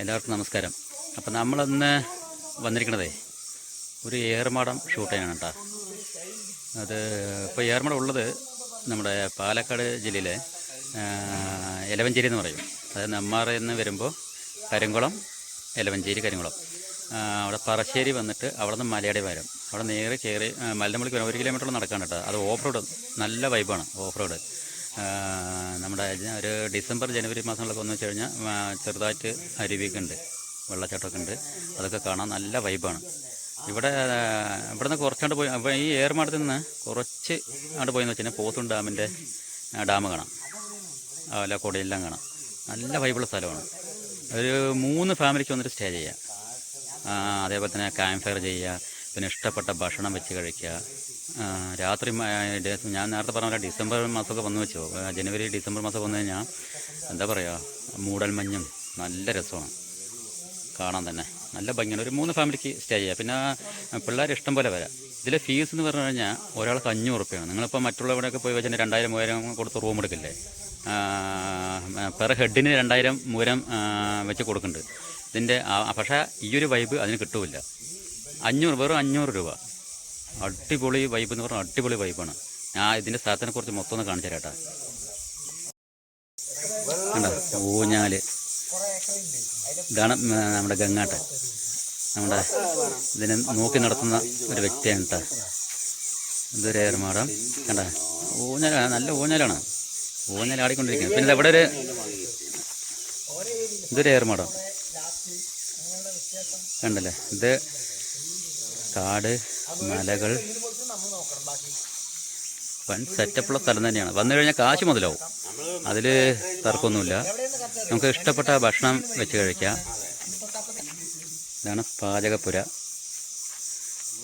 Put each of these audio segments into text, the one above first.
എല്ലാവർക്കും നമസ്കാരം. അപ്പം നമ്മളന്ന് വന്നിരിക്കണതേ ഒരു ഏർമാടം ഷൂട്ട് ചെയ്യാനാണ് കേട്ടോ അത് ഇപ്പോൾ ഏർമാടം ഉള്ളത് നമ്മുടെ പാലക്കാട് ജില്ലയിലെ എലവഞ്ചേരി എന്ന് പറയും. അതായത് നെമ്മാറ എന്ന് വരുമ്പോൾ കരിങ്കുളം എലവഞ്ചേരി കരിങ്കുളം. അവിടെ പറശ്ശേരി വന്നിട്ട് അവിടെ നിന്ന് മലയാടി വരും അവിടെ നേരെ കയറി മലനമ്പളിക്ക് ഒരു കിലോമീറ്റർ നടക്കാൻ അത് ഓഫ് റോഡ് നല്ല വൈബാണ് ഓഫ് റോഡ് നമ്മുടെ ഒരു ഡിസംബർ ജനുവരി മാസങ്ങളിലൊക്കെ വന്നു വെച്ച് കഴിഞ്ഞാൽ ചെറുതായിട്ട് അരുവിയൊക്കെ ഉണ്ട് വെള്ളച്ചാട്ടമൊക്കെ ഉണ്ട് അതൊക്കെ കാണാൻ നല്ല വൈബാണ്. ഇവിടെ ഇവിടെ കുറച്ചാണ്ട് പോയി അപ്പോൾ ഈ ഏർമാടത്തിൽ നിന്ന് കുറച്ച് അങ്ങോട്ട് പോയെന്ന് വെച്ചാൽ പോത്തും ഡാമിന്റെ ഡാം കാണാം. അല്ല കൊടയെല്ലാം കാണാം. നല്ല വൈബുള്ള സ്ഥലമാണ്. ഒരു മൂന്ന് ഫാമിലിക്ക് വന്നിട്ട് സ്റ്റേ ചെയ്യുക അതേപോലെ തന്നെ ക്യാമ്പ് ഫയർ ചെയ്യുക. പിന്നെ ഇഷ്ടപ്പെട്ട ഭക്ഷണം വെച്ച് കഴിക്കുക. രാത്രി ഞാൻ നേരത്തെ പറഞ്ഞ പോലെ ഡിസംബർ മാസമൊക്കെ വന്നു വെച്ചോ. ജനുവരി ഡിസംബർ മാസമൊക്കെ വന്നു കഴിഞ്ഞാൽ എന്താ പറയുക മൂടൽമഞ്ഞും നല്ല രസമാണ്. കാണാൻ തന്നെ. നല്ല ഭംഗിയാണ് ഒരു മൂന്ന് ഫാമിലിക്ക് സ്റ്റേ ചെയ്യുക പിന്നെ പിള്ളേർ ഇഷ്ടം പോലെ വരാം. ഇതിലെ ഫീസ് എന്ന് പറഞ്ഞു കഴിഞ്ഞാൽ ഒരാൾക്ക് അഞ്ഞൂറ് റുപ്യാണ്. നിങ്ങളിപ്പോൾ മറ്റുള്ളവിടെയൊക്കെ പോയി വെച്ചാൽ രണ്ടായിരം മൂവായിരം കൊടുത്ത് റൂം എടുക്കില്ലേ? പെർ ഹെഡിന് രണ്ടായിരം മൂവായിരം വെച്ച് കൊടുക്കുന്നുണ്ട്. ഇതിന്റെ പക്ഷേ ഈ ഒരു വൈബ് അതിന് കിട്ടില്ല. അഞ്ഞൂറ് വെറും അഞ്ഞൂറ് രൂപ. അടിപൊളി വൈബ് എന്ന് പറഞ്ഞാൽ അടിപൊളി വൈബാണ് ഞാൻ ഇതിന്റെ സ്ഥലത്തിനെ കുറിച്ച് മൊത്തം ഒന്ന് കാണിച്ചു തരാട്ടാ. ഊഞ്ഞാൽ. ഇതാണ് നമ്മുടെ ഗംഗാട്ട നമ്മുടെ ഇതിനെ നോക്കി നടത്തുന്ന ഒരു വ്യക്തിയാണ് കേട്ടോ. ഇതൊരു ഏർമാടം. കണ്ട? ഊഞ്ഞാലാണ് നല്ല ഊഞ്ഞാലാണ്. ഊഞ്ഞാൽ ആടിക്കൊണ്ടിരിക്കുന്നത് പിന്നെ ഇവിടെ ഒരു ഇതൊരു ഏർമാടം. കണ്ടല്ലേ? ഇത് കാട് മലകൾ. വൻ സെറ്റപ്പുള്ള സ്ഥലം തന്നെയാണ്. വന്നു കഴിഞ്ഞാൽ കാശ് മുതലാവും. അതിൽ തർക്കമൊന്നുമില്ല. നമുക്ക് ഇഷ്ടപ്പെട്ട ഭക്ഷണം വെച്ച് കഴിക്കാം. ഇതാണ് പാചകപ്പുര.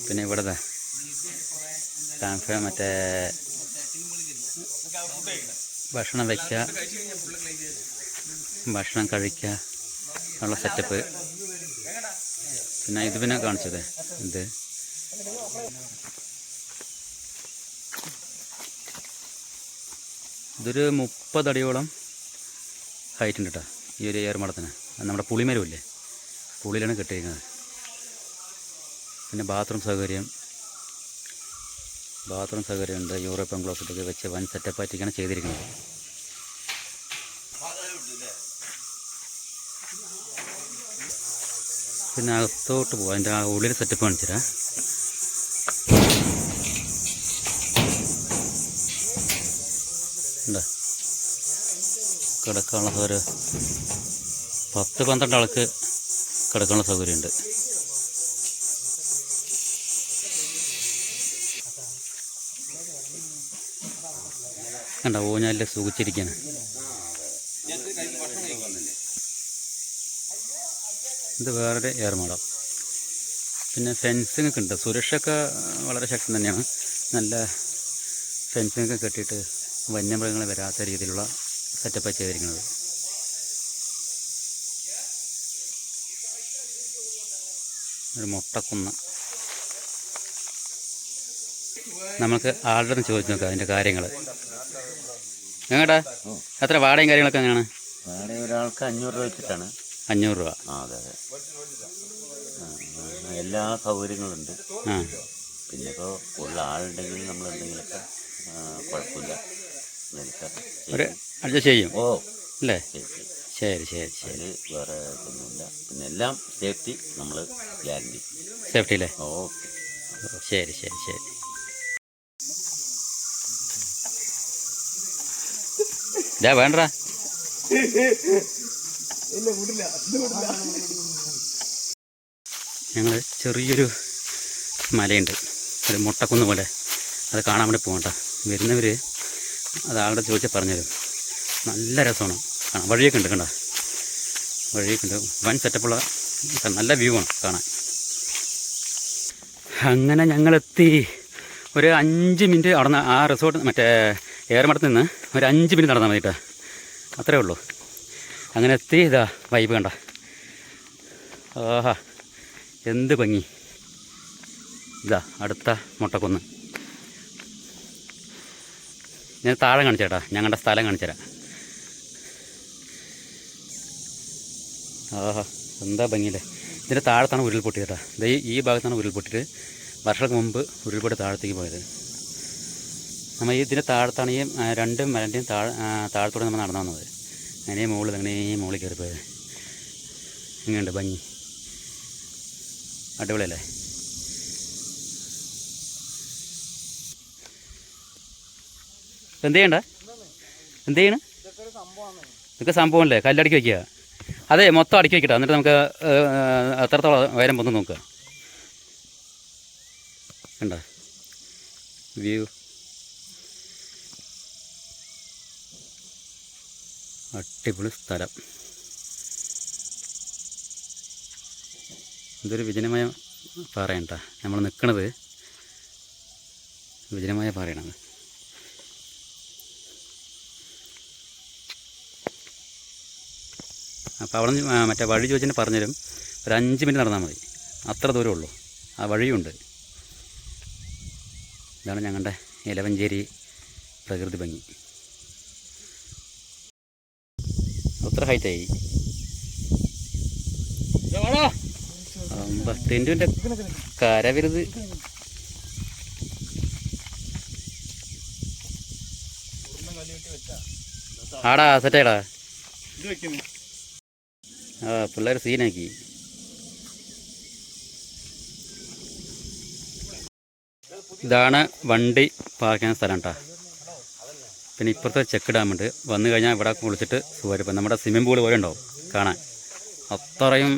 പിന്നെ ഇവിടെ കാൻഫ മറ്റേ ഭക്ഷണം വയ്ക്കുക ഭക്ഷണം കഴിക്കുക ഉള്ള സെറ്റപ്പ് പിന്നെ ഇത് പിന്നെ കാണിച്ചത്. ഇത് ഇതൊരു മുപ്പതടിയോളം ഹൈറ്റ് ഉണ്ട് കേട്ടോ ഈ ഒരു ഏർമടത്തിന് അത് നമ്മുടെ പുളിമരമില്ലേ പുളിയിലാണ് കെട്ടിയിരിക്കുന്നത്. പിന്നെ ബാത്റൂം സൗകര്യം. ബാത്റൂം സൗകര്യമുണ്ട് യൂറോപ്യൻ ക്ലോസറ്റൊക്കെ വെച്ച് വൻ സെറ്റപ്പായിട്ടൊക്കെയാണ് ചെയ്തിരിക്കുന്നത്. പിന്നെ അകത്തോട്ട് പോകാം അതിന്റെ ആ ഉള്ളിൽ സെറ്റപ്പ് കാണിച്ചുതരാം. ഉണ്ടോ കിടക്കാനുള്ള ഒരു പത്ത് പന്ത്രണ്ട് ആൾക്ക് കിടക്കാനുള്ള സൗകര്യമുണ്ട്. കണ്ട ഊഞ്ഞാലിൽ സുഖിച്ചിരിക്കാണ്. ഇത് വേറൊരു എയർ ഏർമാടം പിന്നെ ഫെൻസിങ് ഒക്കെ ഉണ്ട്. സുരക്ഷയൊക്കെ വളരെ ശക്തം തന്നെയാണ്. നല്ല ഫെൻസിങ് ഒക്കെ കെട്ടിയിട്ട് വന്യമൃഗങ്ങൾ വരാത്ത രീതിയിലുള്ള സെറ്റപ്പാണ് ചെയ്തിരിക്കുന്നത്. ഒരു മുട്ടക്കുന്ന്. നമുക്ക് ആളുടെ നിന്ന് ചോദിച്ചു നോക്കാം അതിന്റെ കാര്യങ്ങൾ എങ്ങോട്ടാ? എത്ര വാടകയും കാര്യങ്ങളൊക്കെ എങ്ങനെയാണ്? വാടക ഒരാൾക്ക് അഞ്ഞൂറ് രൂപ വെച്ചിട്ടാണ്. അഞ്ഞൂറ് രൂപ. ആ അതെ അതെ. എല്ലാ സൗകര്യങ്ങളുണ്ട്. ആ. പിന്നെ ഇപ്പോൾ കൂടുതൽ ആളുണ്ടെങ്കിൽ നമ്മൾ എന്തെങ്കിലുമൊക്കെ കുഴപ്പമില്ല. ഒരു. അഡ്ജസ്റ്റ് ചെയ്യും. ഓ. അല്ലേ? ശരി ശരി. ശരി വേറെ ഒന്നുമില്ല പിന്നെ എല്ലാം സേഫ്റ്റി നമ്മൾ ഗ്യാരണ്ടി. സേഫ്റ്റി അല്ലേ ഓക്കെ ശരി ശരി ശരി. ഇതാ വേണ്ടടാ. ഞങ്ങൾ ചെറിയൊരു മലയുണ്ട്. ഒരു മുട്ടക്കുന്ന് പോലെ. അത് കാണാൻ വേണ്ടി പോകണ്ട വരുന്നവർ അത് ആളുടെ ചോദിച്ചാൽ പറഞ്ഞുതരും. നല്ല രസമാണ്. കാണാം വഴിയൊക്കെ ഉണ്ട് കണ്ട? വഴിയൊക്കെ ഉണ്ട്. വൻ സെറ്റപ്പുള്ള നല്ല വ്യൂ ആണ് കാണാൻ. അങ്ങനെ ഞങ്ങളെത്തി. ഒരു അഞ്ച് മിനിറ്റ് അവിടെ നിന്ന് ആ റിസോർട്ട് മറ്റേ ഏറമടത്ത് നിന്ന് ഒരു അഞ്ച് മിനിറ്റ് നടന്നാൽ കേട്ടോ. അത്രേ ഉള്ളൂ. അങ്ങനെ എത്തി. ഇതാ വൈബ് കണ്ട. ആഹാ എന്ത് ഭംഗി. ഇതാ അടുത്ത മുട്ടക്കുന്ന്. ഞാൻ താഴെ കാണിച്ചേട്ടാ. ഞങ്ങളുടെ സ്ഥലം കാണിച്ചു തരാം ആഹാ എന്താ ഭംഗിയില്ലേ? ഇതിന്റെ താഴത്താണ് ഉരുൾപൊട്ടി കേട്ടോ. ഇത് ഈ- ഭാഗത്താണ് ഉരുൾപൊട്ടിയിട്ട് വർഷങ്ങൾക്ക് മുമ്പ് ഉരുൾപൊട്ടി താഴത്തേക്ക് പോയത്. നമ്മൾ ഇതിന്റെ താഴത്താണ് ഈ രണ്ട് മരന്റെയും താഴെ താഴത്തൂടെ നമ്മൾ നടന്നു വന്നത്. അങ്ങനെ മുകളിൽ അങ്ങനെ മുകളിൽ കയറി ഇങ്ങനെയുണ്ട് ഭംഗി. അടിപൊളിയല്ലേ? എന്ത് ചെയ്യണ്ട എന്ത് ചെയ്യണ ഇതൊക്കെ സംഭവമല്ലേ? കല്ലടക്കി വയ്ക്കുക അതെ മൊത്തം അടുക്കി വയ്ക്കട്ടെ എന്നിട്ട് നമുക്ക് എത്രത്തോളം വയരം വന്ന് നോക്കുക. കണ്ട? വ്യൂ. അടിപൊളി സ്ഥലം. ഇതൊരു വിജനമായ പാറയാണ് കേട്ടോ നമ്മൾ നിൽക്കുന്നത് വിജനമായ പാറയാണ് അപ്പോൾ അവിടെ നിന്ന് മറ്റേ വഴി ചോദിച്ചിട്ട് പറഞ്ഞുതരും. ഒരു അഞ്ച് മിനിറ്റ് നടന്നാൽ മതി. അത്ര ദൂരമേ ഉള്ളൂ. ആ വഴിയുണ്ട്. ഇതാണ് ഞങ്ങളുടെ ഇലവഞ്ചേരി പ്രകൃതി ഭംഗി. അത്ര ഹൈറ്റായി തെന്റുവിന്റെ കര വരുത് ആടാ സെറ്റാടാ ആ പിള്ളേർ സീനാക്കി ഇതാണ് വണ്ടി പാർക്ക് ചെയ്യുന്ന സ്ഥലം കേട്ടോ പിന്നെ ഇപ്പുറത്തെ ചെക്ക് ഡാമുണ്ട് വന്നു കഴിഞ്ഞാൽ ഇവിടെ കുളിച്ചിട്ട് സുഖമായി ഇപ്പം നമ്മുടെ സ്വിമ്മിംഗ് പൂൾ പോലെ ഉണ്ടാവും കാണാൻ. അത്രയും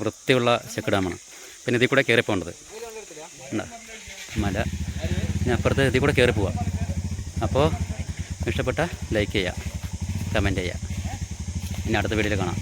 വൃത്തിയുള്ള ചെക്ക് ഡാമാണ്. പിന്നെ ഇതിൽ കൂടെ കയറി പോകേണ്ടത്. മല. പിന്നെ അപ്പുറത്ത് ഇതിൽ കൂടെ കയറി പോവാം. അപ്പോൾ ഇഷ്ടപ്പെട്ട ലൈക്ക് ചെയ്യുക കമന്റ് ചെയ്യുക. ഇനി അടുത്ത വീഡിയോയിൽ കാണാം.